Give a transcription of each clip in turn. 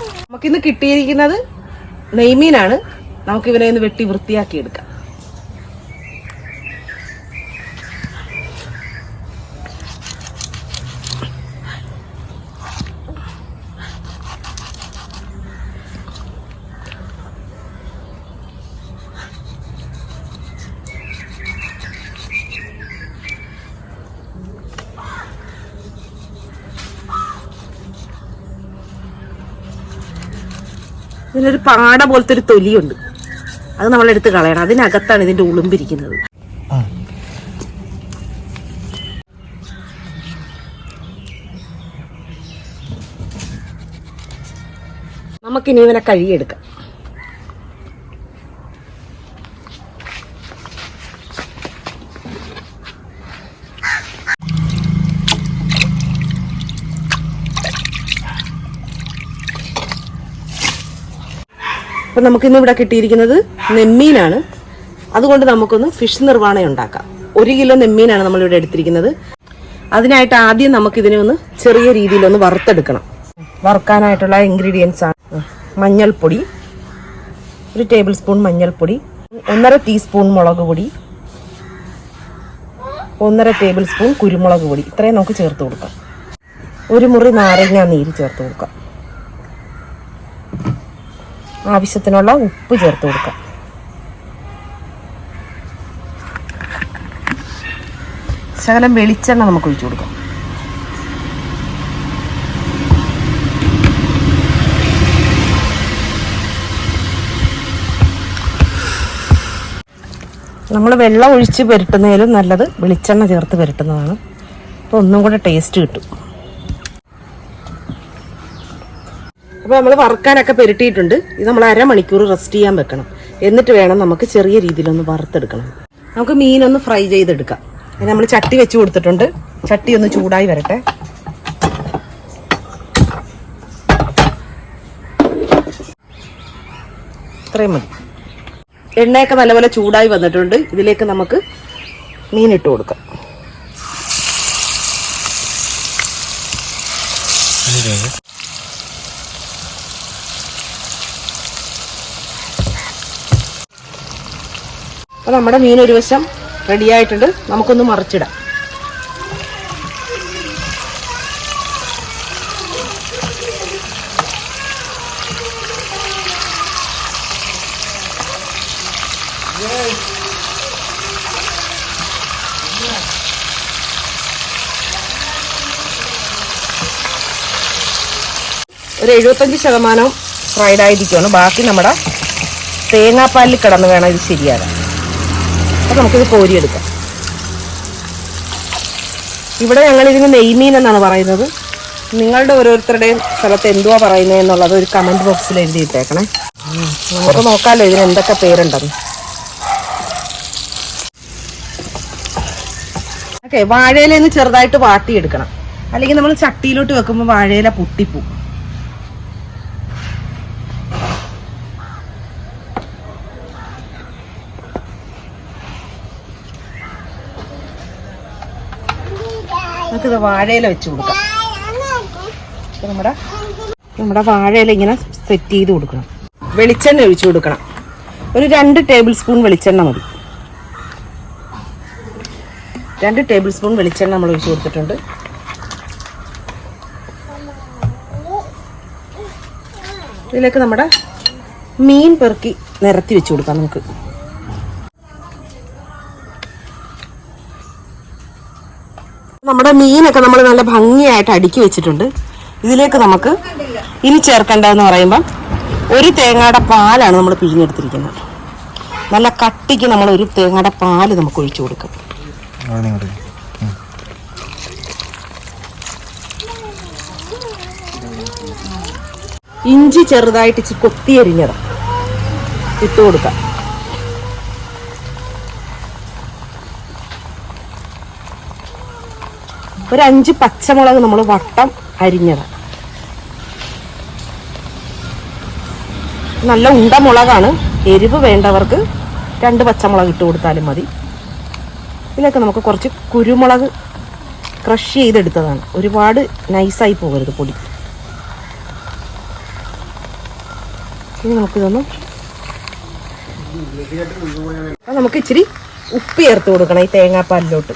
നമുക്കിന്ന് കിട്ടിയിരിക്കുന്നത് നെയ്മീനാണ്. നമുക്ക് ഇവനെ വെട്ടി വൃത്തിയാക്കി എടുക്കാം ഇതിനൊരു പാട പോലത്തെ ഒരു തൊലിയുണ്ട്. അത് നമ്മളെടുത്ത് കളയണം. അതിനകത്താണ് ഇതിന്റെ ഉളുമ്പിരിക്കുന്നത്. നമുക്കിനി ഇവനെ കഴുകിയെടുക്കാം. അപ്പൊ നമുക്കിന്ന് ഇവിടെ കിട്ടിയിരിക്കുന്നത് നെമ്മീനാണ്. അതുകൊണ്ട് നമുക്കൊന്ന് ഫിഷ് നിർവാണ ഉണ്ടാക്കാം. ഒരു കിലോ നെമ്മീനാണ് നമ്മളിവിടെ എടുത്തിരിക്കുന്നത്. അതിനായിട്ട് ആദ്യം നമുക്ക് ഇതിനെ ഒന്ന് ചെറിയ രീതിയിൽ ഒന്ന് വറുത്തെടുക്കണം. വറുക്കാനായിട്ടുള്ള ഇൻഗ്രീഡിയൻസ് ആണ്. മഞ്ഞൾപ്പൊടി ഒരു ടേബിൾ സ്പൂൺ മഞ്ഞൾപ്പൊടി ഒന്നര ടീസ്പൂൺ മുളക് പൊടി ഒന്നര ടേബിൾ സ്പൂൺ കുരുമുളക് പൊടി. ഇത്രയും നമുക്ക് ചേർത്ത് കൊടുക്കാം. ഒരു മുറി നാരങ്ങ നീര് ചേർത്ത് കൊടുക്കാം. ആവശ്യത്തിനുള്ള ഉപ്പ് ചേർത്ത് കൊടുക്കാം. ശകലം വെളിച്ചെണ്ണ നമുക്ക് ഒഴിച്ചു കൊടുക്കാം. നമ്മൾ വെള്ളം ഒഴിച്ച് പുരട്ടുന്നതിലും നല്ലത് വെളിച്ചെണ്ണ ചേർത്ത് പുരട്ടുന്നതാണ്. അപ്പോൾ ഒന്നും കൂടെ ടേസ്റ്റ് കിട്ടും. അപ്പോൾ നമ്മൾ വറുക്കാനൊക്കെ പെരട്ടിയിട്ടുണ്ട്. ഇത് നമ്മൾ അരമണിക്കൂർ റെസ്റ്റ് ചെയ്യാൻ വെക്കണം. എന്നിട്ട് വേണം നമുക്ക് ചെറിയ രീതിയിലൊന്ന് വറുത്തെടുക്കണം. നമുക്ക് മീനൊന്ന് ഫ്രൈ ചെയ്തെടുക്കാം. അതിന് നമ്മൾ ചട്ടി വെച്ച് കൊടുത്തിട്ടുണ്ട്. ചട്ടി ഒന്ന് ചൂടായി വരട്ടെ. ഇത്രയും മതി. എണ്ണയൊക്കെ നല്ലപോലെ ചൂടായി വന്നിട്ടുണ്ട്. ഇതിലേക്ക് നമുക്ക് മീനിട്ട് കൊടുക്കാം. അപ്പോൾ നമ്മുടെ മീൻ ഒരു വശം റെഡി ആയിട്ടുണ്ട്. നമുക്കൊന്ന് മറിച്ചിടാം. ഒരു എഴുപത്തഞ്ച് ശതമാനം ഫ്രൈഡ് ആയിരിക്കുകയാണ് ബാക്കി നമ്മുടെ തേങ്ങാപ്പാലിൽ കിടന്ന് വേണം ഇത് ശരിയാകാൻ. നമുക്കിത് കോരിയെടുക്കാം. ഇവിടെ ഞങ്ങൾ ഇതിന് നെയ്മീൻ എന്നാണ് പറയുന്നത്. നിങ്ങളുടെ ഓരോരുത്തരുടെയും സ്ഥലത്ത് എന്തുവാ പറയുന്നത് എന്നുള്ളത് ഒരു കമന്റ് ബോക്സിൽ എഴുതിയിട്ടേക്കണേ. നമുക്ക് നോക്കാമല്ലോ ഇതിന് എന്തൊക്കെ പേരുണ്ടെന്ന്. ഓക്കെ വാഴയില ചെറുതായിട്ട് വാട്ടിയെടുക്കണം. അല്ലെങ്കിൽ നമ്മൾ ചട്ടിയിലോട്ട് വെക്കുമ്പോൾ വാഴയില പൊട്ടിപ്പോവും. നമുക്കിത് വാഴയില വെച്ച് കൊടുക്കാം. നമ്മുടെ നമ്മുടെ വാഴയില ഇങ്ങനെ സെറ്റ് ചെയ്ത് കൊടുക്കണം. വെളിച്ചെണ്ണ ഒഴിച്ചു കൊടുക്കണം. ഒരു രണ്ട് ടേബിൾ സ്പൂൺ വെളിച്ചെണ്ണ മതി. രണ്ട് ടേബിൾ സ്പൂൺ വെളിച്ചെണ്ണ നമ്മൾ ഒഴിച്ചു കൊടുത്തിട്ടുണ്ട്. ഇതിലേക്ക് നമ്മുടെ മീൻ പെറുക്കി നിരത്തി വെച്ച് കൊടുക്കാം നമുക്ക്. നമ്മുടെ മീനൊക്കെ നമ്മൾ നല്ല ഭംഗിയായിട്ട് അടുക്കി വെച്ചിട്ടുണ്ട്. ഇതിലേക്ക് നമുക്ക് ഇനി ചേർക്കേണ്ടതെന്ന് പറയുമ്പം ഒരു തേങ്ങയുടെ പാലാണ് നമ്മൾ പിഴിഞ്ഞെടുത്തിരിക്കുന്നത്. നല്ല കട്ടിക്ക് നമ്മൾ ഒരു തേങ്ങയുടെ പാൽ നമുക്ക് ഒഴിച്ചു കൊടുക്കും. ഇഞ്ചി ചെറുതായിട്ട് ഇച്ചിരി കൊത്തിയരിഞ്ഞത് ഇട്ട് കൊടുക്കാം. ഒരു അഞ്ച് പച്ചമുളക് നമ്മൾ വട്ടം അരിഞ്ഞത്. നല്ല ഉണ്ടമുളകാണ് എരിവ് വേണ്ടവർക്ക് രണ്ട് പച്ചമുളക് ഇട്ട് കൊടുത്താലും മതി. ഇതിലൊക്കെ നമുക്ക് കുറച്ച് കുരുമുളക് ക്രഷ് ചെയ്തെടുത്തതാണ്. ഒരുപാട് നൈസായി പോകരുത് പൊടി. ഇനി നമുക്കിതൊന്ന് നമുക്ക് ഇച്ചിരി ഉപ്പ് ചേർത്ത് കൊടുക്കണം ഈ തേങ്ങാപ്പാലിലോട്ട്.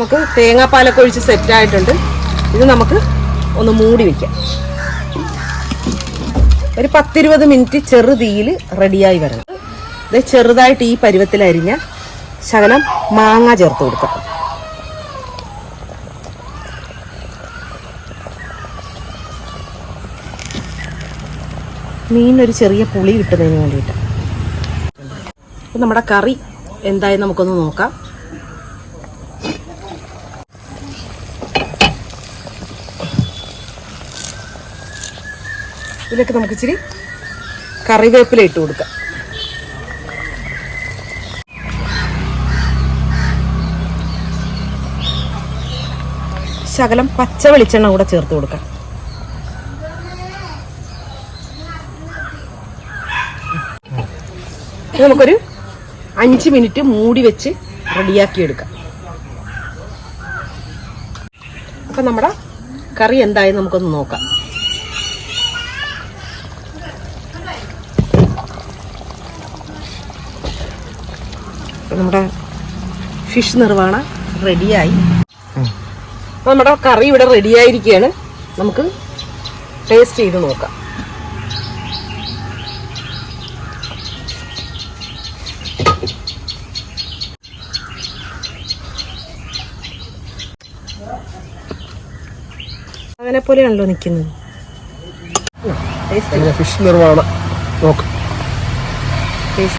നമുക്ക് തേങ്ങാപ്പാലൊക്കെ ഒഴിച്ച് സെറ്റ് ആയിട്ടുണ്ട്. ഇത് നമുക്ക് ഒന്ന് മൂടി വെക്കാം. ഒരു പത്തിരുപത് മിനിറ്റ് ചെറുതീയിൽ റെഡിയായി വരണം. ഇത് ചെറുതായിട്ട് ഈ പരുവത്തിൽ അരിഞ്ഞ ശകലം മാങ്ങ ചേർത്ത് കൊടുക്കാം. മീനൊരു ചെറിയ പുളി കിട്ടുന്നതിന് വേണ്ടിയിട്ട്. നമ്മുടെ കറി എന്തായാലും നമുക്കൊന്ന് നോക്കാം. ഇതിലേക്ക് നമുക്ക് ഇച്ചിരി കറിവേപ്പില ഇട്ട് കൊടുക്കാം. ശകലം പച്ച വെളിച്ചെണ്ണ കൂടെ ചേർത്ത് കൊടുക്കാം. നമുക്കൊരു അഞ്ച് മിനിറ്റ് മൂടി വെച്ച് റെഡിയാക്കി എടുക്കാം. അപ്പം നമ്മുടെ കറി എന്തായി നമുക്കൊന്ന് നോക്കാം. നമ്മുടെ ഫിഷ് നിർവാണ റെഡിയായി. അപ്പോൾ നമ്മുടെ കറി ഇവിടെ റെഡിയായിരിക്കുകയാണ് നമുക്ക് ടേസ്റ്റ് ചെയ്ത് നോക്കാം. അങ്ങനെ പോലെയാണല്ലോ നിൽക്കുന്നത് ഫിഷ് നിർവാണ നോക്കാം. ടേസ്റ്റ്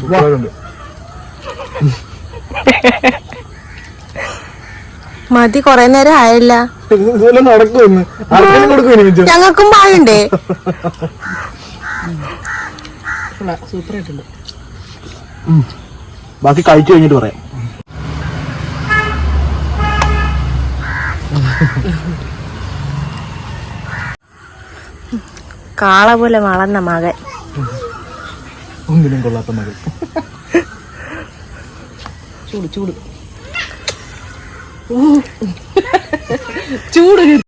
സൂപ്പറായിട്ടുണ്ട് മതി കൊറേ നേരം ആയല്ല. ഇതുപോലെ നടക്കുമെന്ന് ആർക്കെങ്കിലും കൊടുക്കും ഞങ്ങൾക്കും പായുണ്ടേ. സൂപ്പറായിട്ടുണ്ട് ബാക്കി കഴിച്ചു കഴിഞ്ഞിട്ട് പറയാം. കാള പോലെ വളർന്ന മകൻ. ഒന്നിനും കൊള്ളാത്ത മകൾ. ചൂട് ചൂട്. ചൂട്